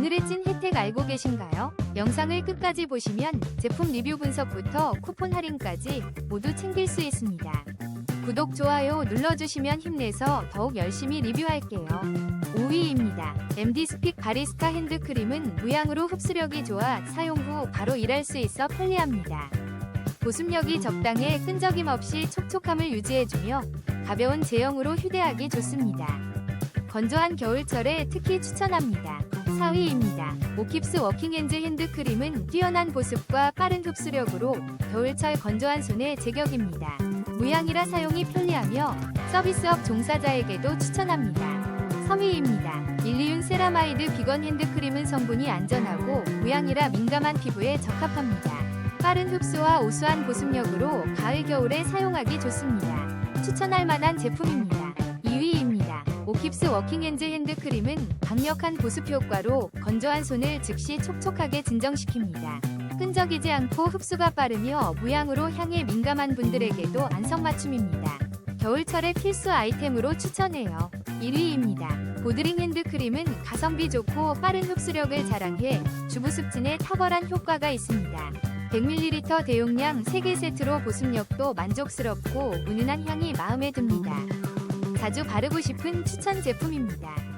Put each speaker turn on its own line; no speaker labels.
오늘의 찐 혜택 알고 계신가요? 영상을 끝까지 보시면 제품 리뷰 분석부터 쿠폰 할인까지 모두 챙길 수 있습니다. 구독, 좋아요 눌러주시면 힘내서 더욱 열심히 리뷰할게요. 5위입니다. MD 스픽 바리스타 핸드크림은 무향으로 흡수력이 좋아 사용 후 바로 일할 수 있어 편리합니다. 보습력이 적당해 끈적임 없이 촉촉함을 유지해주며 가벼운 제형으로 휴대하기 좋습니다. 건조한 겨울철에 특히 추천합니다. 4위입니다. 오킵스 워킹핸즈 핸드크림은 뛰어난 보습과 빠른 흡수력으로 겨울철 건조한 손에 제격입니다. 무향이라 사용이 편리하며 서비스업 종사자에게도 추천합니다. 3위입니다. 일리윤 세라마이드 비건 핸드크림은 성분이 안전하고 무향이라 민감한 피부에 적합합니다. 빠른 흡수와 우수한 보습력으로 가을 겨울에 사용하기 좋습니다. 추천할 만한 제품입니다. 2위입니다. 오킵스 워킹 핸즈 핸드크림은 강력한 보습 효과로 건조한 손을 즉시 촉촉하게 진정시킵니다. 끈적이지 않고 흡수가 빠르며 무향으로 향에 민감한 분들에게도 안성맞춤입니다. 겨울철의 필수 아이템으로 추천해요. 1위입니다. 보드링 핸드크림은 가성비 좋고 빠른 흡수력을 자랑해 주부 습진에 탁월한 효과가 있습니다. 100ml 대용량 3개 세트로 보습력도 만족스럽고 은은한 향이 마음에 듭니다. 자주 바르고 싶은 추천 제품입니다.